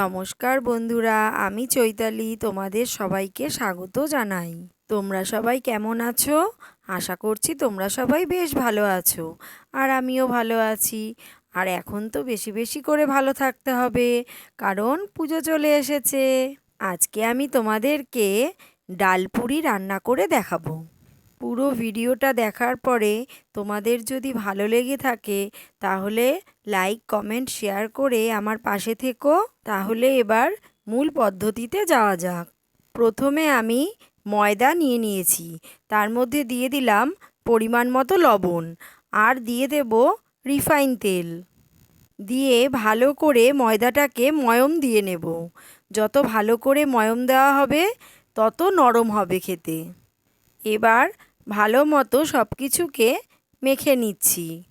নমস্কার বন্ধুরা, আমি চৈতালি, তোমাদের সবাইকে স্বাগত জানাই। তোমরা সবাই কেমন আছো? আশা করছি তোমরা সবাই বেশ ভালো আছো, আর আমিও ভালো আছি। আর এখন তো বেশি বেশি করে ভালো থাকতে হবে, কারণ পুজো চলে এসেছে। আজকে আমি তোমাদেরকে ডালপুরি রান্না করে দেখাবো। পুরো ভিডিওটা দেখার পরে তোমাদের যদি ভালো লেগে থাকে, তাহলে লাইক কমেন্ট শেয়ার করে আমার পাশে থেকো। তাহলে এবার মূল পদ্ধতিতে যাওয়া যাক। প্রথমে আমি ময়দা নিয়ে নিয়েছি। তার মধ্যে দিয়ে দিলাম পরিমাণ মতো লবণ আর দিয়ে দেব রিফাইন তেল। দিয়ে ভালো করে ময়দাটাকে ময়ম দিয়ে নেব। যত ভালো করে ময়ম দেওয়া হবে, তত নরম হবে খেতে। এবার ভালো মতো সব কিছুকে মেখে নিচ্ছি।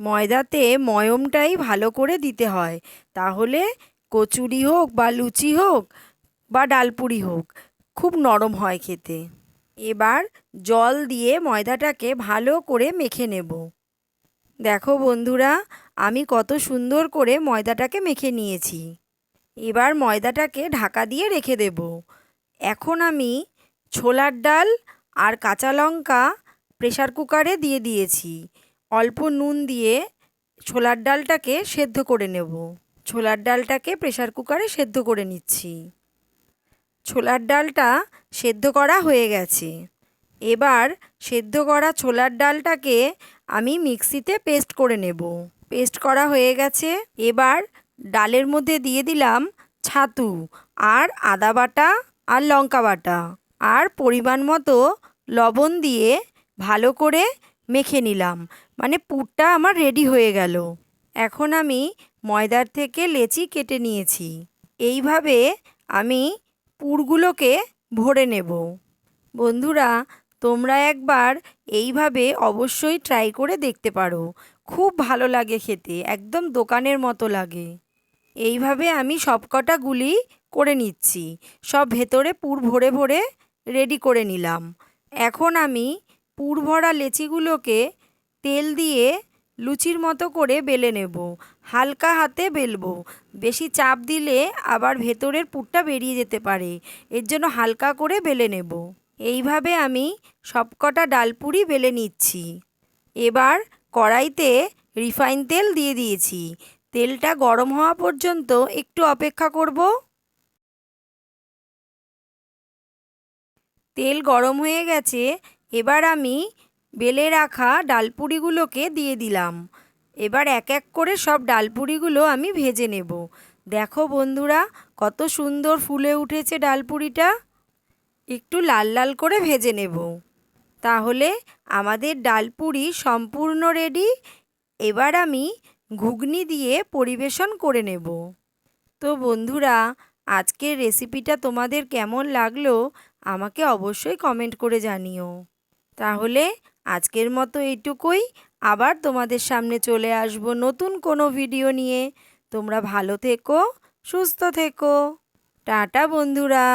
ময়দাতে ময়মটাই ভালো করে দিতে হয়। তাহলে কচুরি হোক বা লুচি হোক বা ডালপুরি হোক, খুব নরম হয় খেতে। এবার জল দিয়ে ময়দাটাকে ভালো করে মেখে নেব। দেখো বন্ধুরা, আমি কত সুন্দর করে ময়দাটাকে মেখে নিয়েছি। এবার ময়দাটাকে ঢাকা দিয়ে রেখে দেব। এখন আমি ছোলার ডাল আর কাঁচা লঙ্কা প্রেশার কুকারে দিয়ে দিয়েছি। অল্প নুন দিয়ে ছোলার ডালটাকে সেদ্ধ করে নেব। ছোলার ডালটাকে প্রেশার কুকারে সেদ্ধ করে নিচ্ছি। ছোলার ডালটা সেদ্ধ করা হয়ে গেছে। এবার সেদ্ধ করা ছোলার ডালটাকে আমি মিক্সিতে পেস্ট করে নেব। পেস্ট করা হয়ে গেছে। এবার ডালের মধ্যে দিয়ে দিলাম ছাতু আর আদা বাটা আর লঙ্কা বাটা। আর পরিমাণ মতো লবণ দিয়ে ভালো করে মেখে নিলাম। মানে পুরটা আমার রেডি হয়ে গেল। এখন আমি ময়দার থেকে লেচি কেটে নিয়েছি। এইভাবে আমি পুরগুলোকে ভরে নেব। বন্ধুরা, তোমরা একবার এইভাবে অবশ্যই ট্রাই করে দেখতে পারো। খুব ভালো লাগে খেতে, একদম দোকানের মতো লাগে। এইভাবে আমি সবকটা গুলি করে নিচ্ছি। সব ভেতরে পুর ভরে ভরে রেডি করে নিলাম। এখন আমি পুর ভরা লেচিগুলোকে তেল দিয়ে লুচির মতো করে বেলে নেব। হালকা হাতে বেলবো। বেশি চাপ দিলে আবার ভেতরের পুরটা বেরিয়ে যেতে পারে। এর জন্য হালকা করে বেলে নেব। এইভাবে আমি সবকটা ডালপুরি বেলে নিচ্ছি। এবার কড়াইতে রিফাইন তেল দিয়ে দিয়েছি। তেলটা গরম হওয়া পর্যন্ত একটু অপেক্ষা করব। তেল গরম হয়ে গেছে, এবার আমি বেলে রাখা ডালপুরিগুলোকে দিয়ে দিলাম। এবার এক এক করে সব ডালপুরিগুলো আমি ভেজে নেব। দেখো বন্ধুরা, কত সুন্দর ফুলে উঠেছে ডালপুরিটা। একটু লাল লাল করে ভেজে নেব। তাহলে আমাদের ডালপুরি সম্পূর্ণ রেডি। এবার আমি ঘুগনি দিয়ে পরিবেশন করে নেব। তো বন্ধুরা আজকের রেসিপিটা তোমাদের কেমন লাগল, আমাকে অবশ্যই কমেন্ট করে জানিও। তাহলে আজকের মতো এইটুকুই, আবার তোমাদের সামনে চলে আসব নতুন কোনো ভিডিও নিয়ে। তোমরা ভালো থেকো, সুস্থ থেকো। টাটা বন্ধুরা।